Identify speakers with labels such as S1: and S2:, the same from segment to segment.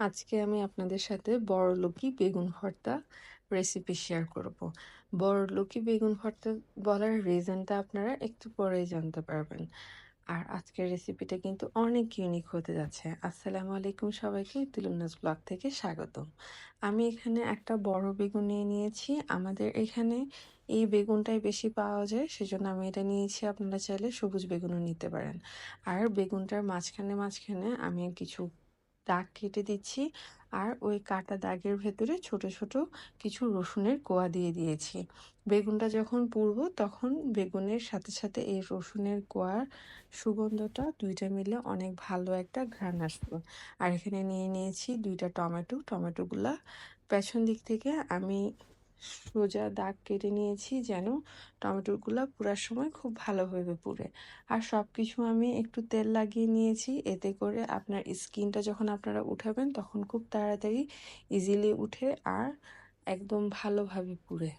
S1: আজকে আমি আপনাদের সাথে বড়লোকি বেগুন ভর্তা রেসিপি শেয়ার করব। বড়লোকি বেগুন ভর্তা বলার রিজনটা আপনারা একটু পরেই জানতে পারবেন। আর আজকের রেসিপিটা কিন্তু অনেক ইউনিক হতে যাচ্ছে। আসসালামু আলাইকুম সবাইকে তুলুনাস ব্লগ থেকে স্বাগতম। আমি এখানে একটা বড় বেগুন নিয়ে নিয়েছি। আমাদের এখানে এই বেগুনটাই বেশি পাওয়া যায়, সেজন্য আমি এটা নিয়েছি। আপনারা চাইলে সবুজ বেগুনও নিতে পারেন। আর বেগুনটার মাঝখানে মাঝখানে আমি কিছু দাগ কেটে দিচ্ছি। আর ওই কাটা দাগের ভেতরে ছোট ছোট কিছু রসুনের কোয়া দিয়ে দিয়েছি। বেগুনটা যখন পুড়ব তখন বেগুনের সাথে সাথে এই রসুনের কোয়ার সুগন্ধটা দুইটা মিলে অনেক ভালো একটা ঘ্রাণ আসবে। আর এখানে নিয়ে নিয়েছি দুইটা টমেটো। টমেটোগুলা পেছন দিক থেকে আমি সোজা দাগ কেটে নিয়েছি যেন টমেটোগুলো পুরার সময় খুব ভালোভাবে পুড়ে। আর সব কিছু আমি একটু তেল লাগিয়ে নিয়েছি, এতে করে আপনার স্কিনটা যখন আপনারা উঠাবেন তখন খুব তাড়াতাড়ি ইজিলি উঠে আর একদম ভালোভাবে পুড়ে।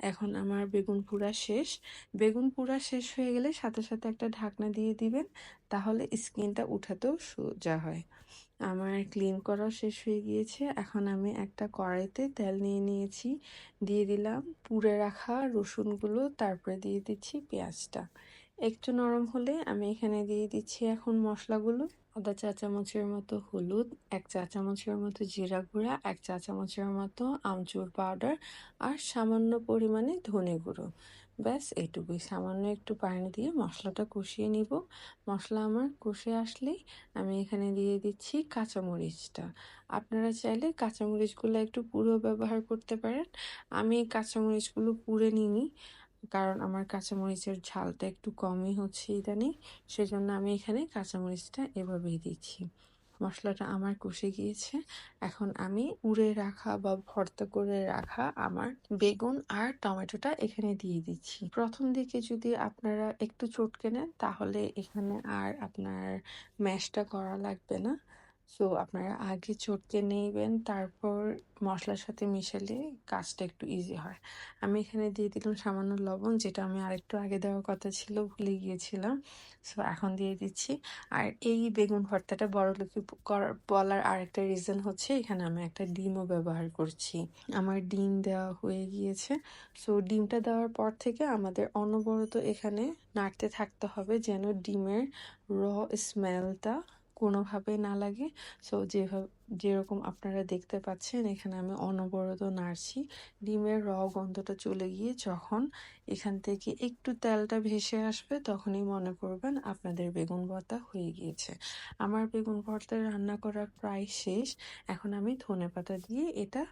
S1: এখন আমার বেগুন পুরা শেষ। বেগুন পুরা শেষ হয়ে গেলে সাথে সাথে একটা ঢাকনা দিয়ে দিবেন, তাহলে স্কিনটা উঠাতেও সোজা হয়। আমার ক্লিন করাও শেষ হয়ে গিয়েছে। এখন আমি একটা কড়াইতে তেল নিয়ে নিয়েছি। দিয়ে দিলাম পুড়ে রাখা রসুনগুলো, তারপরে দিয়ে দিচ্ছি পেঁয়াজটা। একটু নরম হলে আমি এখানে দিয়ে দিচ্ছি এখন মশলাগুলো। আদা চা চামচের মতো হলুদ, এক চা চামচের মতো জিরা গুঁড়া, এক চা চামচের মতো আমচুর পাউডার আর সামান্য পরিমাণে ধনে গুঁড়ো। ব্যাস, এইটুকুই। সামান্য একটু পানি দিয়ে মশলাটা কষিয়ে নিব। মশলা আমার কষে আসলেই আমি এখানে দিয়ে দিচ্ছি কাঁচামরিচটা। আপনারা চাইলে কাঁচামরিচগুলো একটু পুরো ব্যবহার করতে পারেন। আমি কাঁচামরিচগুলো পুড়ে নিই কারণ আমার কাঁচামরিচের ঝালটা একটু কমই হচ্ছে ইদানিং, সেজন্য আমি এখানে কাঁচামরিচটা এভাবেই দিচ্ছি। মশলাটা আমার কষে গিয়েছে। এখন আমি উড়ে রাখা বা ভর্তা করে রাখা আমার বেগুন আর টমেটোটা এখানে দিয়ে দিচ্ছি। প্রথম দিকে যদি আপনারা একটু চটকে নেন, তাহলে এখানে আর আপনার ম্যাশটা করা লাগবে না। সো আপনারা আগে চটকে নেবেন, তারপর মশলার সাথে মিশালে কাজটা একটু ইজি হয়। আমি এখানে দিয়ে দিলাম সামান্য লবণ, যেটা আমি আরেকটু আগে দেওয়ার কথা ছিল, ভুলে গিয়েছিলাম। সো এখন দিয়ে দিচ্ছি। আর এই বেগুন ভর্তাটা বড় লোকে বলার আরেকটা রিজন হচ্ছে, এখানে আমি একটা ডিমও ব্যবহার করছি। আমার ডিম দেওয়া হয়ে গিয়েছে। সো ডিমটা দেওয়ার পর থেকে আমাদের অনবরত এখানে নাড়তে থাকতে হবে যেন ডিমের র স্মেলটা কোনোভাবে না লাগে। সো যেভাবে যেরকম আপনারা দেখতে পাচ্ছেন, এখানে আমি অনবরত নাড়ছি। ডিমের র গন্ধটা চলে গিয়ে যখন এখান থেকে একটু তেলটা ভেসে আসবে, তখনই মনে করবেন আপনাদের বেগুন ভর্তা হয়ে গিয়েছে। আমার বেগুন ভর্তা রান্না করা প্রায় শেষ। এখন আমি ধনে পাতা দিয়ে এটা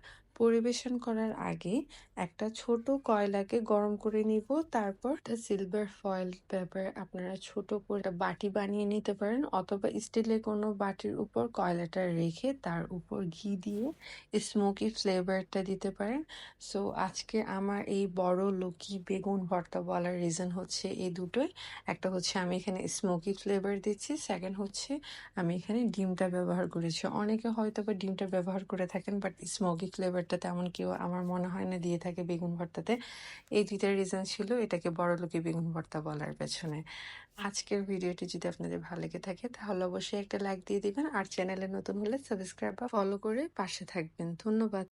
S1: পরিবেশন করার আগে একটা ছোট কয়লাকে গরম করে নিব। তারপর সিলভার ফয়েল পেপার আপনারা ছোট করে বাটি বানিয়ে নিতে পারেন, অথবা স্টিলের কোনো বাটির উপর কয়লাটা রেখে তার উপর ঘি দিয়ে স্মোকি ফ্লেভারটা দিতে পারেন। সো আজকে আমার এই বড় লকি বেগুন ভর্তা বলার রিজন হচ্ছে এই দুটোই। একটা হচ্ছে আমি এখানে স্মোকি ফ্লেভার দিচ্ছি সেকেন্ড হচ্ছে আমি এখানে ডিমটা ব্যবহার করেছি। অনেকে হয়তো বা ডিমটা ব্যবহার করে থাকেন বাট স্মোকি ফ্লেভারটা তেমন কেউ আমার মনে হয় না দিয়ে থাকে বেগুন ভর্তাতে। এই দুইটা রিজন ছিল এটাকে বড় লোকে বেগুন ভর্তা বলার পেছনে। আজকের ভিডিওটি যদি আপনাদের ভালো লেগে থাকে, তাহলে অবশ্যই একটা লাইক দিয়ে দিবেন। আর চ্যানেলে নতুন হলে সাবস্ক্রাইব বা ফলো করে পাশে থাকবেন। ধন্যবাদ।